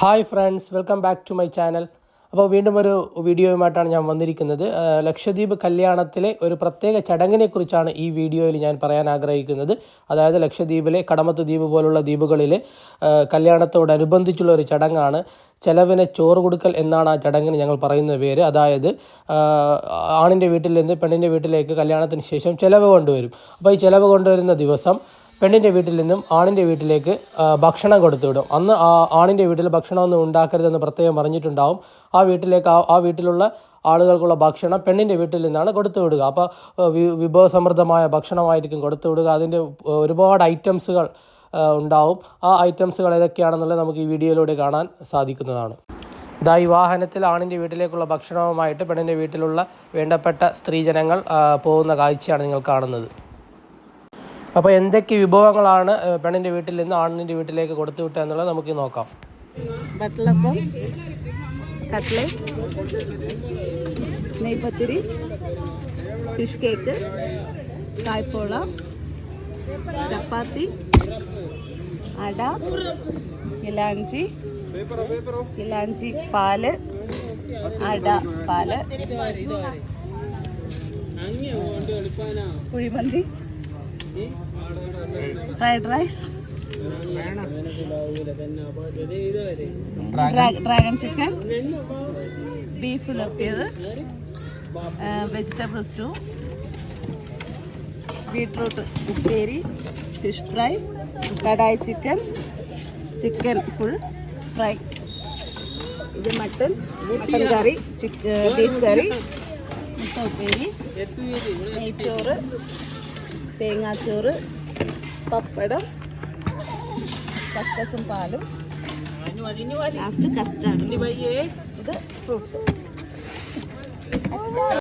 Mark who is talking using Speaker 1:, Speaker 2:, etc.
Speaker 1: Hi friends welcome back to my channel അപ്പോൾ വീണ്ടും ഒരു വീഡിയോയുമായിട്ടാണ് ഞാൻ വന്നിരിക്കുന്നത്. ലക്ഷദ്വീപ് കല്യാണത്തിലെ ഒരു പ്രത്യേക ചടങ്ങിനെക്കുറിച്ചാണ് ഈ വീഡിയോയിൽ ഞാൻ പറയാൻ ആഗ്രഹിക്കുന്നത്. അതായത് ലക്ഷദ്വീപിലെ കടമത്ത് ദ്വീപ് പോലുള്ള ദ്വീപുകളിൽ കല്യാണത്തോടനുബന്ധിച്ചുള്ള ഒരു ചടങ്ങാണ്. ചെലവിന് ചോറ് കൊടുക്കൽ എന്നാണ് ആ ചടങ്ങിന് ഞങ്ങൾ പറയുന്ന പേര്. അതായത് ആണിന്റെ വീട്ടിൽ നിന്ന് പെണ്ണിന്റെ വീട്ടിലേക്ക് കല്യാണത്തിന് ശേഷം ചിലവ് കൊണ്ടുവരും. അപ്പോൾ ഈ ചിലവ് കൊണ്ടുവരുന്ന ദിവസം പെണ്ണിന്റെ വീട്ടിൽ നിന്നും ആണിന്റെ വീട്ടിലേക്ക് ഭക്ഷണം കൊടുത്തുവിടും അന്ന് ആ ആണിന്റെ വീട്ടിൽ ഭക്ഷണമൊന്നും ഉണ്ടാക്കരുതെന്ന് പ്രത്യേകം പറഞ്ഞിട്ടുണ്ടാവും. ആ വീട്ടിലേക്ക് ആ വീട്ടിലുള്ള ആളുകൾക്കുള്ള ഭക്ഷണം പെണ്ണിന്റെ വീട്ടിൽ നിന്നാണ് കൊടുത്തു വിടുക. അപ്പോൾ വിഭവസമൃദ്ധമായ ഭക്ഷണമായിരിക്കും കൊടുത്തു വിടുക. അതിന്റെ ഒരുപാട് ഐറ്റംസുകൾ ഉണ്ടാവും. ആ ഐറ്റംസുകൾ ഏതൊക്കെയാണെന്നുള്ളത് നമുക്ക് ഈ വീഡിയോയിലൂടെ കാണാൻ സാധിക്കുന്നതാണ്. ഇതായി വാഹനത്തിൽ ആണിന്റെ വീട്ടിലേക്കുള്ള ഭക്ഷണവുമായിട്ട് പെണ്ണിന്റെ വീട്ടിലുള്ള വേണ്ടപ്പെട്ട സ്ത്രീജനങ്ങൾ പോകുന്ന കാഴ്ചയാണ് നിങ്ങൾ കാണുന്നത്. അപ്പോൾ എന്തൊക്കെ വിഭവങ്ങളാണ് പെണ്ണിന്റെ വീട്ടിൽ നിന്ന് ആണിന്റെ വീട്ടിലേക്ക് കൊടുത്തു വിട്ടുക എന്നുള്ളത് നമുക്ക് നോക്കാം.
Speaker 2: കട്ട്ലറ്റ് നെയ്പത്തിരി ഫിഷ് കേക്ക് കായ്പോള ചപ്പാത്തി അട കിലാഞ്ചി കിലാഞ്ചി പാൽ അട പാൽ കുഴിമന്തി. ഫ്രൈഡ് റൈസ് ഡ്രാ- ഡ്രാഗൺ ചിക്കൻ ബീഫ് ഉലർത്തിയത്. വെജിറ്റബിൾ സ്റ്റൂ ബീട്രൂട്ട് ഉപ്പേരി fish fry kadai chicken chicken full fry ഇത് mutton mutton curry chicken beef curry മുട്ട ഉപ്പേരി നെയ്ച്ചോറ് തേങ്ങാച്ചോറ് പപ്പടം കസ്കസും പാലും. ലാസ്റ്റ് കസ്റ്റാർഡ് ഇത് ഫ്രൂട്ട്സ്